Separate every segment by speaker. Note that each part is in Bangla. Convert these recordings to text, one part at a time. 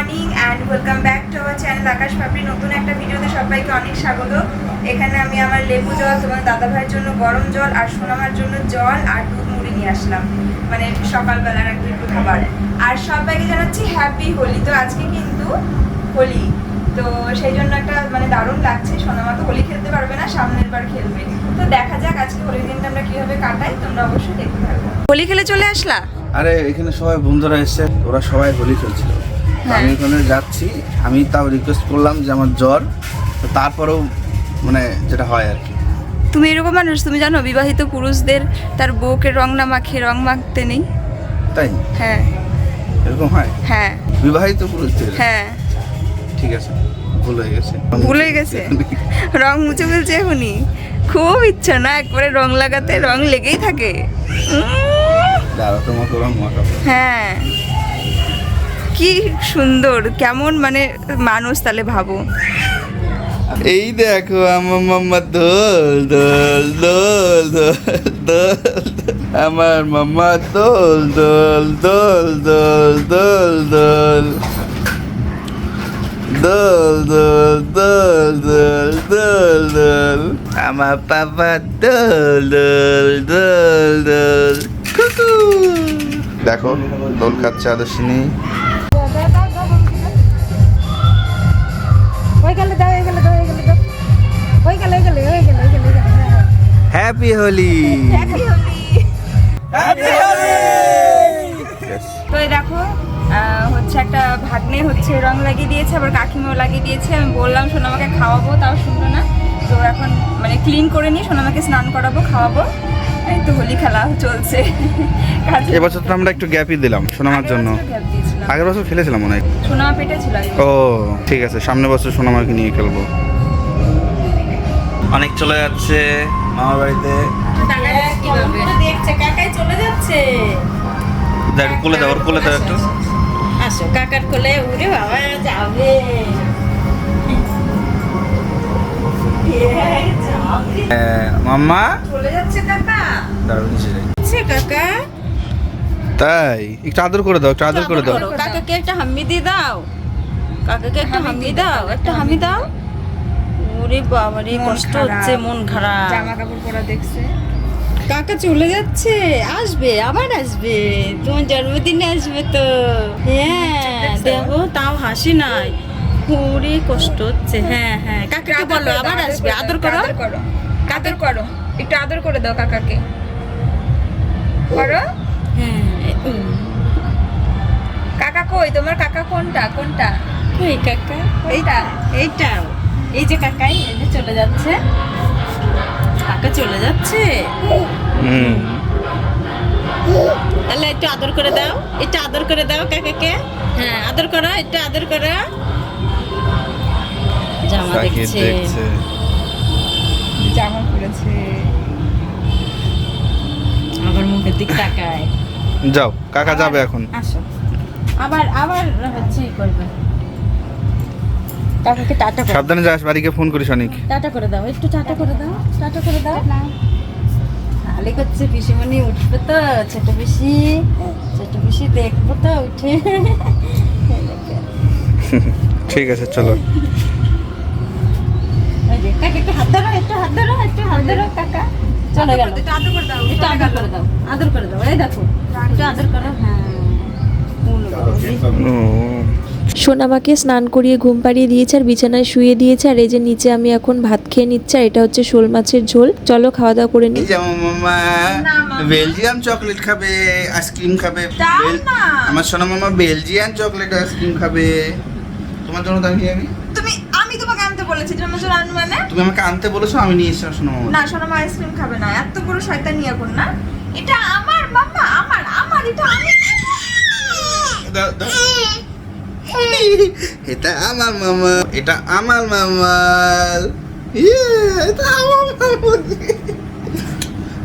Speaker 1: Morning and welcome back to our channel Akash Papri নতুন একটা ভিডিওতে সবাইকে অনেক স্বাগত। এখানে আমি আমার লেবু জল, তোমার দাদা ভাইয়ের জন্য গরম জল আর সোনামার জন্য জল আর দুধ মুড়ি নিয়ে আসলাম। মানে সকালবেলার একটু একটু খাবার। আর সবাইকে জানাচ্ছি হ্যাপি হোলি তো আজকে কিন্তু হোলি তো সেই জন্য একটা মানে দারুণ লাগছে। সোনামা তো হোলি খেলতে পারবে না, সামনের বার খেলবে। তো দেখা যাক আজকে হোলির দিনটা আমরা কীভাবে কাটাই, তোমরা অবশ্যই দেখতে থাকো। হোলি খেলে চলে আসলা?
Speaker 2: আরে, এখানে সবাই বন্ধুরা এসে ওরা সবাই হোলি খেলছিল। তো
Speaker 1: হ্যাঁ।
Speaker 2: আমি ওখানে যাচ্ছি। আমি তাও রিকোয়েস্ট করলাম যে আমার জ্বর তো তারপরেও মানে যেটা হয় আর কি।
Speaker 1: তুমি এরকম মানুষ তুমি জানো বিবাহিত পুরুষদের তার বউকে রং না মাখিয়ে রং মাখতে নেই?
Speaker 2: তাই?
Speaker 1: হ্যাঁ।
Speaker 2: এরকম হয়?
Speaker 1: হ্যাঁ।
Speaker 2: বিবাহিত পুরুষদের?
Speaker 1: হ্যাঁ।
Speaker 2: ঠিক আছে ভুল হয়ে গেছে।
Speaker 1: ভুলে গেছে। রং মুছে ফেলছে এখনই। খুব ইচ্ছা না একবারে রং লাগাতে রং লেগেই থাকে।
Speaker 2: দাঁড়া তোমাকে ওরকম মাখাবো।
Speaker 1: হ্যাঁ। কি সুন্দর কেমন মানে মানুষ তাহলে ভাবো
Speaker 2: এই দেখো আমার মাম্মা দোল দোল দোল দোল দোল আমার মাম্মা দোল দোল দোল দোল দোল দোল দোল দোল দোল দোল দোল দোল আমার পাপা দোল দোল দোল দোল দেখো দোল খাচ্ছে আদর্শিনী
Speaker 3: হ্যাঁ।
Speaker 2: হ্যাপি হোলি
Speaker 1: তো এই দেখো আহ, হচ্ছে একটা ভাগ্নে হচ্ছে রং লাগিয়ে দিয়েছে আবার কাকিমাও লাগিয়ে দিয়েছে। আমি বললাম সোনামাকে খাওয়াবো তাও শুনলো না। তো এখন মানে ক্লিন করে নিয়ে সোনামাকে স্নান করাবো খাওয়াবো। এই তো হোলি খেলা চলছে।
Speaker 2: এবছর তো আমরা একটু গ্যাপই দিলাম সোনামার জন্য। আগের বছর খেলেছিলাম হয়।
Speaker 1: সোনামা পেটে ছিল।
Speaker 2: ও ঠিক আছে সামনে বছর সোনামাকে নিয়ে খেলব। অনেক চলে যাচ্ছে। মামার বাড়িতে
Speaker 3: দেখছে কাকাই চলে যাচ্ছে
Speaker 2: দেখ কোলে দাও ওর কোলে দাও একটু।
Speaker 3: আসো কাকার কোলে উড়ে বাবা যাবে।
Speaker 2: হ্যাঁ, মাম্মা?
Speaker 1: চলে যাচ্ছে কাকা
Speaker 2: দারুণ ছেলে
Speaker 3: কাকা
Speaker 2: তাই একটু আদর করে দাও একটু আদর করে দাও।
Speaker 3: কাকাকে একটা হাম্মি দিয়ে দাও। কাকাকে একটা হাম্মি দাও একটা হাম্মি দাও। ওরে বাবা রে কষ্ট হচ্ছে মন খারাপ।
Speaker 1: জামা কাপড় পরা দেখছে।
Speaker 3: কাকা চলে যাচ্ছে আসবে আবার আসবে। তোমার জন্মদিনে আসবে তো। হ্যাঁ দেখো তাও হাসি নাই। ওরে কষ্ট হচ্ছে হ্যাঁ হ্যাঁ। কাকাকে বলো আবার আসবে আদর করো
Speaker 1: আদর করো। আদর করো একটু আদর করে দাও কাকাকে। করো?
Speaker 3: হ্যাঁ
Speaker 1: কাকা কই? তোমার কাকা কোনটা? কোনটা?
Speaker 3: ওই কাকা?
Speaker 1: এইটা।
Speaker 3: এইটাও। এই যে কাকাই এই যে চলে যাচ্ছে। কাকা চলে যাচ্ছে।
Speaker 2: হুম।
Speaker 3: তাহলে একটু আদর করে দাও। একটু আদর করে দাও কাকাকে। হ্যাঁ আদর করো একটু আদর করো। জামা দেখছে।
Speaker 1: জামা পরেছে।
Speaker 3: আবার মুখের দিক তাকায়।
Speaker 2: যাও কাকা যাবে এখন।
Speaker 3: আসো। আবার আবার হচ্ছে করবে। কাকাকে টাটা করো
Speaker 2: সাবধানে যাস বাড়িকে ফোন করিস অনেক।
Speaker 3: টাটা করে দাও একটু টাটা করে দাও টাটা করে দাও। আলে করছে পিসিমণি উঠবে তো ছোট পিসি। ছোট পিসি দেখব তো উঠে।
Speaker 2: ঠিক আছে চলো।
Speaker 3: কাকা একটু হাত ধরো একটু হাত ধরো একটু হাত ধরো কাকা। চলে গেল।
Speaker 1: একটু আদর করে দাও
Speaker 3: একটু আদর করে দাও আদর করে দাও এই দেখো একটু আদর করো হ্যাঁ।
Speaker 2: ও।
Speaker 4: সোনামাকে স্নান করিয়ে ঘুম পাড়িয়ে দিয়েছে আর বিছানায় শুয়ে দিয়েছে। আর এই যে নিচে আমি এখন ভাত খেয়ে নিচ্ছি আর এটা হচ্ছে শোল মাছের ঝোল। চলো খাওয়া দাওয়া করে নিই
Speaker 2: যেমন মামা। বেলজিয়াম চকলেট খাবে আইসক্রিম খাবে। আমার সোনা মামা বেলজিয়াম চকলেট আইসক্রিম খাবে। তোমার জন্য দাঁড়িয়ে আমি।
Speaker 1: তুমি আমি তোমাকে আনতে বলেছি তোমার জন্য আনব মানে?
Speaker 2: তুমি আমাকে আনতে বলেছ আমি নিয়ে এসেছি সোনা মামা।
Speaker 1: না সোনামা আইসক্রিম খাবে না। এত বড় শয়তানি এখন না। এটা আমার মাম্মা আমার আমার এটা আমি
Speaker 2: দাও, দাও। এটা আমার মামা এটা আমার মামা। ইয়ে, এটা আমার মামা।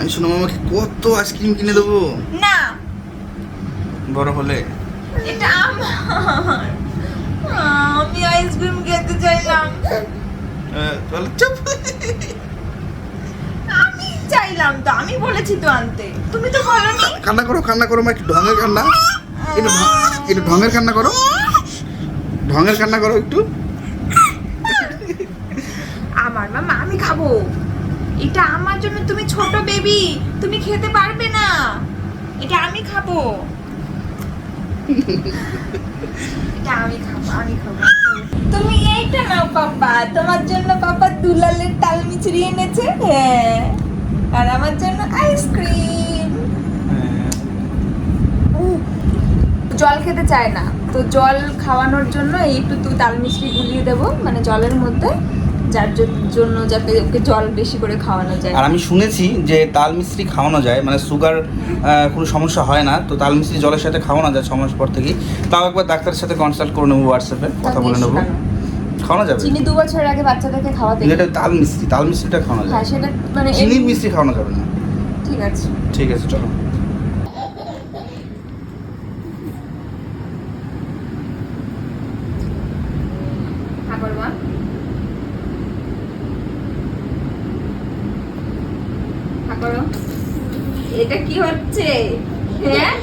Speaker 2: আমি সোনা মামাকে কত আইসক্রিম কিনে দেবো?
Speaker 1: না।
Speaker 2: বড় হলে?
Speaker 1: এটা আমার। আমি আইসক্রিম খেতে চাইলাম।
Speaker 2: তাহলে চুপ।
Speaker 1: আমি চাইলাম তো আমি বলেছি তো আনতে। তুমি তো বলনি।
Speaker 2: 아, কান্না করো কান্না করো মা একটু ঢঙের কান্না। একটু ঢঙের কান্না করো। ঢঙের কান্না করো একটু।
Speaker 1: আমার মামা আমি খাব। এটা আমার জন্য তুমি ছোট বেবি তুমি খেতে পারবে না। এটা আমি খাব। এটা আমি খাব আমি খাব। তুমি এইটা নাও পাপা তোমার জন্য পাপা দুলালের তাল মিচড়ি এনেছে হ্যাঁ। আর আমার জন্য আইসক্রিম জল খেতে চায় না। তো জল খাওয়ানোর জন্য এই একটু তাল মিষ্টি গুলিয়ে দেবো মানে জলের মধ্যে যার জন্য যাতে ওকে জল বেশি করে খাওয়ানো যায়।
Speaker 2: আর আমি শুনেছি যে তাল মিস্ত্রি খাওয়ানো যায় মানে সুগার কোনো সমস্যা হয় না তো তাল মিস্ত্রি জলের সাথে খাওয়ানো যায় ছ মাস পর থেকেই। তাও একবার ডাক্তারের সাথে কনসাল্ট করে নেব হোয়াটসঅ্যাপে কথা বলে নেব। খাওয়ানো যাবে?
Speaker 1: চিনি দু বছরের আগে বাচ্চাদেরকে খাওয়াতে
Speaker 2: যেটা তাল মিস্ত্রি তাল মিস্ত্রিটা খাওয়ানো
Speaker 1: হ্যাঁ সেটা মানে
Speaker 2: চিনির মিস্ত্রি খাওয়ানো যাবে না।
Speaker 1: ঠিক আছে।
Speaker 2: ঠিক আছে চলো।
Speaker 1: ঠাকুর মা ঠাকুর এটা কি হচ্ছে? হ্যাঁ?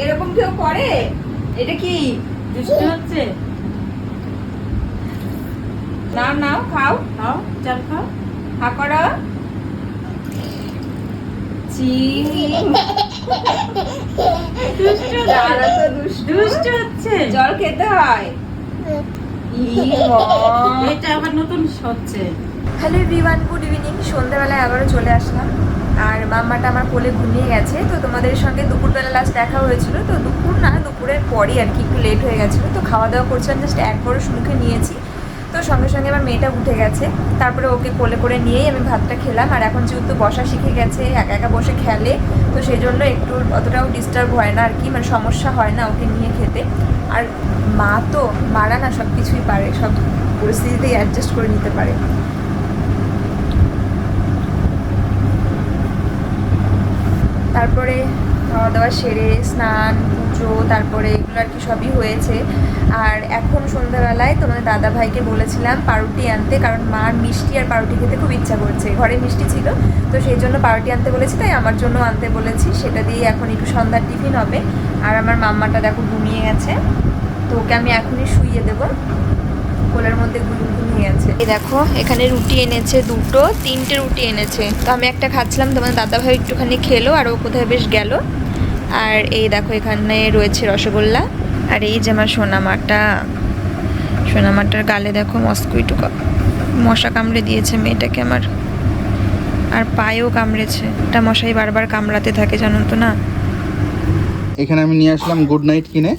Speaker 1: এরকম কেউ করে? এটা কি?
Speaker 3: দুষ্ট হচ্ছে?
Speaker 1: নাও নাও খাও।
Speaker 3: খাও জল খাও।
Speaker 1: হা করো। জল খেতে হয়।
Speaker 3: এটা আবার নতুন হচ্ছে।
Speaker 1: Hello everyone good evening. সন্ধ্যাবেলায় আবারও চলে আসলাম। আর মাম্মাটা আমার কোলে ঘুমিয়ে গেছে। তো তোমাদের সঙ্গে দুপুরবেলা লাস্ট দেখা হয়েছিল। তো দুপুর না দুপুরের পরই আর কি একটু লেট হয়ে গেছিল। তো খাওয়া দাওয়া করছিলাম জাস্ট এক বড় মুখে নিয়েছি। তো সঙ্গে সঙ্গে আমার মেয়েটা উঠে গেছে। তারপরে ওকে কোলে করে নিয়েই আমি ভাতটা খেলাম। আর এখন যেহেতু বসা শিখে গেছে, একা একা বসে খেলে, তো সেই জন্য একটু অতটাও ডিস্টার্ব হয় না আর কি মানে সমস্যা হয় না ওকে নিয়ে খেতে। আর মা তো মারা না সব কিছুই পারে, সব পরিস্থিতিতেই অ্যাডজাস্ট করে নিতে পারে। তারপরে খাওয়া দাওয়া সেরে স্নান, পুজো, তারপরে এগুলো আর কি সবই হয়েছে। আর এখন সন্ধ্যাবেলায় তোমাদের দাদা ভাইকে বলেছিলাম পাউরুটি আনতে, কারণ মার মিষ্টি আর পাউরুটি খেতে খুব ইচ্ছা করছে। ঘরে মিষ্টি ছিল, তো সেই জন্য পাউরুটি আনতে বলেছি, তাই আমার জন্য আনতে বলেছি। সেটা দিয়ে এখন একটু সন্ধ্যার টিফিন হবে। আর আমার মাম্মাটা দেখো ঘুমিয়ে গেছে, তো ওকে আমি এখনই শুইয়ে দেবো। কোলের মধ্যে ঘুম- ঘুমিয়ে গেছে এই দেখো, এখানে রুটি এনেছে দুটো, তিনটে রুটি এনেছে। তো আমি একটা খাচ্ছিলাম, তোমার দাদা ভাই একটুখানি খেলো, আর ও কোথায় বেশ গেল। আর এই দেখো, এখানে রয়েছে রসগোল্লা। আর এই যে আমার সোনামাটা। সোনামাটার গালে দেখো মস্কুইটু মশা কামড়ে দিয়েছে মেয়েটাকে আমার। আর পায়েও কামড়েছে। একটা মশাই বারবার কামড়াতে থাকে, জানো তো না?
Speaker 2: এখানে আমি নিয়ে আসলাম গুড নাইট কিনে।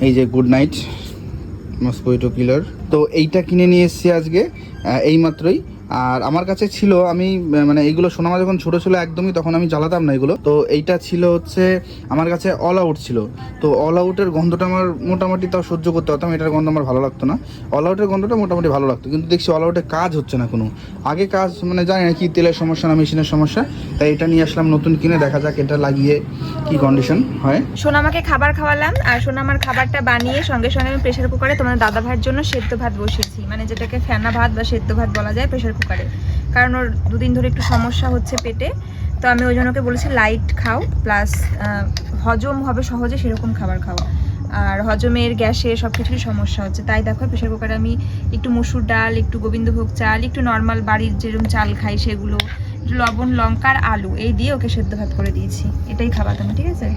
Speaker 2: এই যে গুড নাইট। মস্কোইটো কিলার তো এইটা কিনে নিয়ে এসেছি আজকে এই মাত্রই আর আমার কাছে ছিল, আমি মানে এইগুলো সোনামা যখন ছোট ছিল একদমই, তখন আমি জ্বালাতাম না এগুলো। তো এইটা ছিল হচ্ছে, আমার কাছে অল আউট ছিল। তো অল আউটের গন্ধটা আমার মোটামুটি তাও সহ্য করতে পারতাম, এটার গন্ধ আমার ভালো লাগতো না। অল আউটের গন্ধটা মোটামুটি ভালো লাগতো, কিন্তু দেখছি অল আউটে কাজ হচ্ছে না কোনো। আগে কাজ মানে জানি না কি, তেলের সমস্যা না মেশিনের সমস্যা, তাই এটা নিয়ে আসলাম নতুন কিনে, দেখা যাক এটা লাগিয়ে কি কন্ডিশন হয়।
Speaker 1: সোনামাকে খাবার খাওয়ালাম, আর সোনামার খাবারটা বানিয়ে সঙ্গে সঙ্গে আমি প্রেশার কুকারে তোমার দাদা ভাইয়ের জন্য সেদ্ধ ভাত বসিয়েছি। মানে যেটাকে ফেনা ভাত বা সেদ্ধ ভাত বলা যায় প্রেশার কুকারে কারণ ওর দুদিন ধরে একটু সমস্যা হচ্ছে পেটে। তো আমি ওই জন্য ওকে বলেছি লাইট খাও প্লাস হজম হবে সহজে সেরকম খাবার খাও। আর হজমের গ্যাসে সব কিছুরই সমস্যা হচ্ছে। তাই দেখো, প্রেশার কুকারে আমি একটু মসুর ডাল, একটু গোবিন্দভোগ চাল, একটু নর্মাল বাড়ির যেরকম চাল খাই সেগুলো, একটু লবণ লঙ্কা আর আলু, এই দিয়ে ওকে সেদ্ধ ভাত করে দিয়েছি। এটাই খাবার তুমি, ঠিক আছে?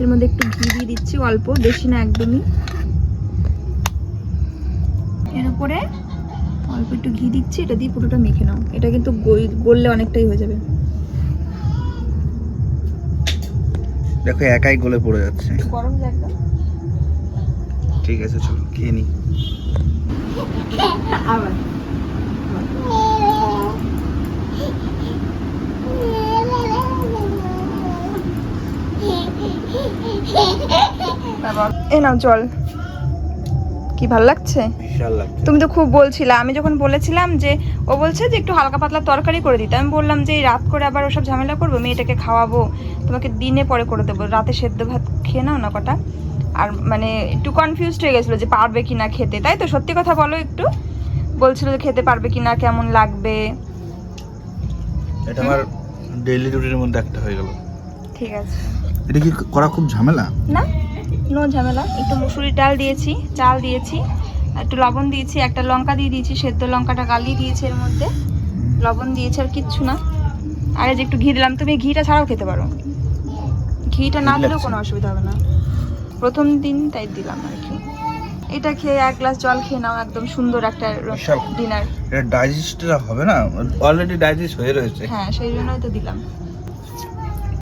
Speaker 1: এর মধ্যে একটু ঘি দিয়ে দিচ্ছি, অল্প, বেশি না, একদমই। উপরে অল্প একটু ঘি দিচ্ছি এটা দিয়ে পুরোটা মেখে নাও। এটা কিন্তু গললে অনেকটাই হয়ে যাবে।
Speaker 2: দেখো একাই গলে পড়ে যাচ্ছে।
Speaker 1: গরম যে
Speaker 2: ঠিক আছে চলো খেয়ে নিই
Speaker 3: আবার।
Speaker 1: এ নাও জল কি ভালো লাগছে? তুমি তো খুব বলছিলে আমি যখন বলেছিলাম যে ও বলছে যে একটু হালকা পাতলা তরকারি করে দিতে আমি বললাম যে এই রাত করে আবার ওসব ঝামেলা করব মেয়েটাকে খাওয়াবো তোমাকে দিনে পরে করে দেবো রাতে সেদ্ধ ভাত খেয়ে নাও না কটা। আর মানে একটু কনফিউজড হয়ে গেছিল যে পারবে কি না খেতে তাই তো? সত্যি কথা বলো একটু। বলছিল যে খেতে পারবে কি না কেমন লাগবে?
Speaker 2: এটা আমার ডেইলি রুটিনের মধ্যে একটা হয়ে গেল।
Speaker 1: ঠিক আছে।
Speaker 2: এটা কি করা খুব ঝামেলা?
Speaker 1: না। নো ঝামেলা। একটু মুসুরির ডাল দিয়েছি চাল দিয়েছি একটু লবণ দিয়েছি একটা লঙ্কা দিয়ে দিয়েছি সেদ্ধ লঙ্কাটা গালিয়ে দিয়েছি এর মধ্যে। লবণ দিয়েছি আর কিচ্ছু না। আর যে একটু ঘি দিলাম তুমি ঘিটা ছাড়াও খেতে পারো। ঘিটা না দিলেও কোনো অসুবিধা হবে না। প্রথম দিন তাই দিলাম আর কি। এটা খেয়ে এক গ্লাস জল খেয়ে নাও একদম সুন্দর একটা। ডিনার
Speaker 2: এটা ডাইজেস্ট হবে না? অলরেডি ডাইজেস্ট হয়ে রয়েছে।
Speaker 1: হ্যাঁ সেই জন্যই তো দিলাম।